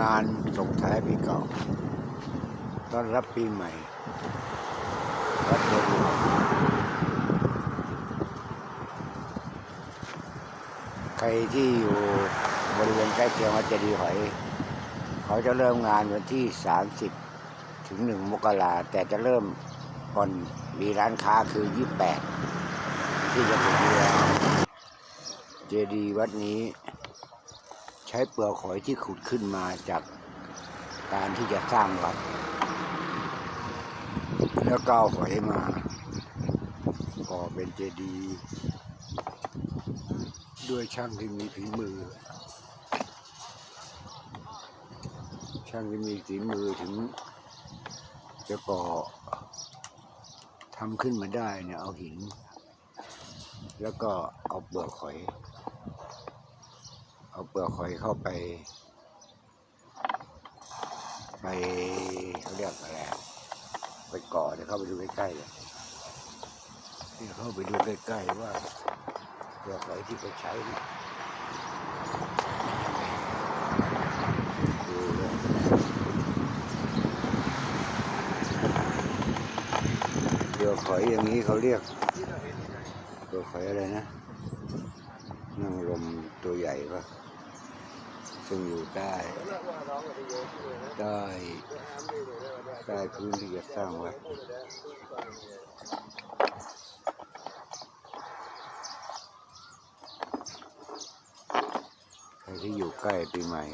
งานส่งท้ายปีเก่า ต้อนรับปีใหม่วัดเจดีย์ใครที่อยู่บริเวณใกล้เคียงวัดเจดีย์หอย เขาจะเริ่มงานวันที่ 30 ถึง 1 มกราแต่จะเริ่มก่อนมีร้านค้าคือ 28 ที่จะถึงนี้แล้วเจดีย์วัดนี้ ใช้เปลือกหอยที่ขุดขึ้นมาจากการที่จะสร้างวัด แล้วก็เอาหอยมาก่อเป็นเจดีย์ด้วยช่างที่มีฝีมือ ช่างที่มีฝีมือถึง จะก่อทำขึ้นมาได้เนี่ยเอาหิน แล้วก็เอาเปลือกหอย เอาเปลือกหอยเข้าไป ไปเขาเรียกอะไรไปก่อเดี๋ยวเข้าไปดูใกล้ๆเลยเดี๋ยวเข้าไปดูใกล้ๆว่าเปลือกหอยที่เขาใช้เนี่ยดูเลยเปลือกหอยอย่างนี้เขาเรียกเปลือกหอยอะไรนะนั่งลมตัวใหญ่ปะ ซึ่งอยู่ใต้ใต้ใต้พื้นที่จะสร้างวัดใครที่อยู่ใกล้ปีใหม่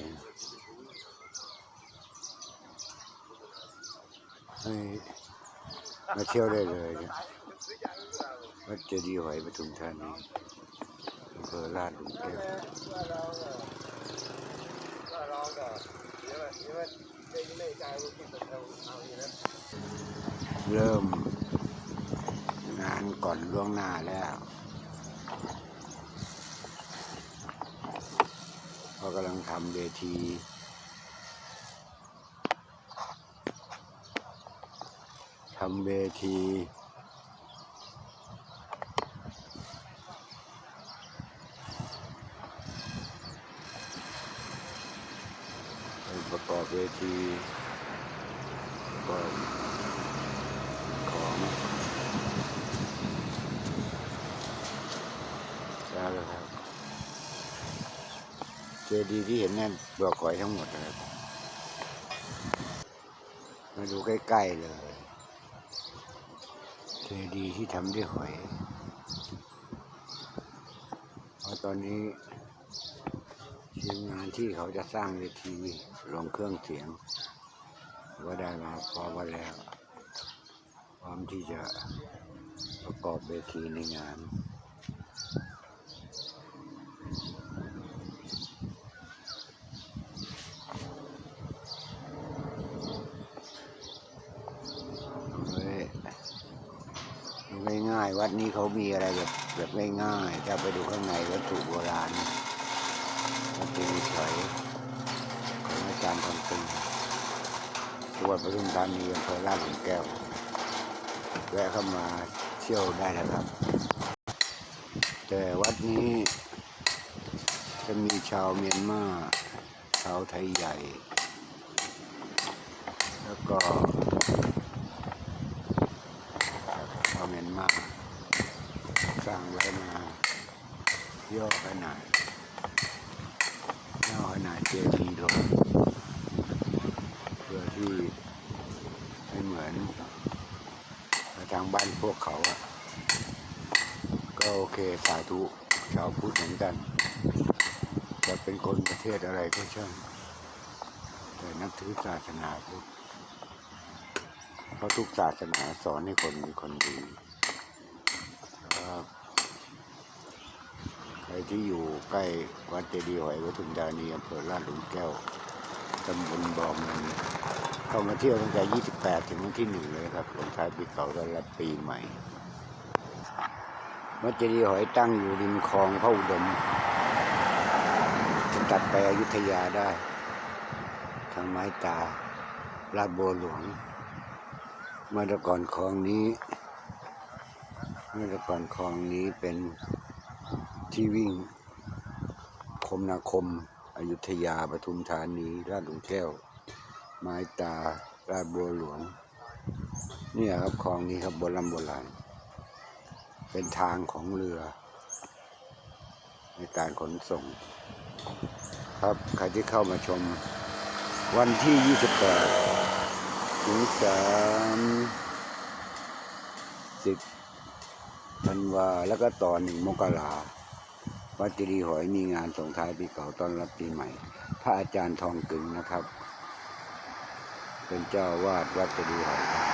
ให้มาเที่ยวได้เลยนะวัดเจดีย์หอยปทุมธานีอำเภอลาดหลุมแก้ว เริ่ม งานก่อนล่วงหน้าแล้วเขากำลังทำเวทีทำเวที ประกอบเวทีประกอบของแล้วครับเจดีย์ที่เห็นนั่นเปลือกหอยทั้งหมดนะครับ มาดูใกล้ๆเลยเจดีย์ที่ทำด้วยหอยเพราะตอนนี้ ทีมงานที่เขาจะสร้างเวทีลงเครื่องเสียงก็ได้มาพร้อมกันแล้วพร้อมที่จะประกอบเวทีในงานเฮ้ยง่ายๆวัดนี้เขามีอะไรแบบแบบง่ายๆถ้าไปดูข้างในวัตถุโบราณ วัดเจดีย์ถอยของอาจารย์ทองตึงจังหวัดปทุมธานีอำเภอลาดหลุมแก้ว แวะเข้ามาเที่ยวได้นะครับ แต่วัดนี้จะมีชาวเมียนมาชาวไทยใหญ่ แล้วก็ชาวเมียนมาสร้างไว้มาย่อขนาดย่อขน จดีย์ลงเพื่อที่ให้เหมือนทางบ้านพวกเขาอะก็โอเคสาธุชาวพุทธเหมือนกัน จะเป็นคนประเทศอะไรก็ช่างแต่นับถือศาสนาพุทธเพราะทุกศาสนาสอนให้คนเป็นคนดีนะครับ ใคร ที่อยู่ใกล้วัดเจดีย์หอยวัดทุมธานีอำเภอลาดหลุมแก้วตำบลบ่อมันเข้ามาเที่ยวตั้งแต่ 28 ถึงวันที่หนึ่งเลยครับลงท้ายปีเก่าต้อนรับปีใหม่ วัดเจดีย์หอยตั้งอยู่ริมคลองพระอุดมจะตัดไปอยุธยาได้ ทางไม้ตาลาดบัวหลวง เมื่อแต่ก่อนคลองนี้ เมื่อแต่ก่อนคลองนี้เป็น ที่วิ่ง คมนาคม อยุธยาปทุมธานีราชหลุมแก้ว ไม้ตา ราชบัวหลวง เนี่ยครับคลองนี้ครับโบราณโบราณ เป็นทางของเรือ ในการขนส่ง ครับใครที่เข้ามาชม วันที่ 28ถึง30ธันวาแล้วก็ต่อหนึ่งมกรา วัดเจดีย์หอยมีงานส่งท้ายปีเก่าต้อนรับปีใหม่ พระอาจารย์ทองกึงนะครับ เป็นเจ้าวาดวัดเจดีย์หอยครับ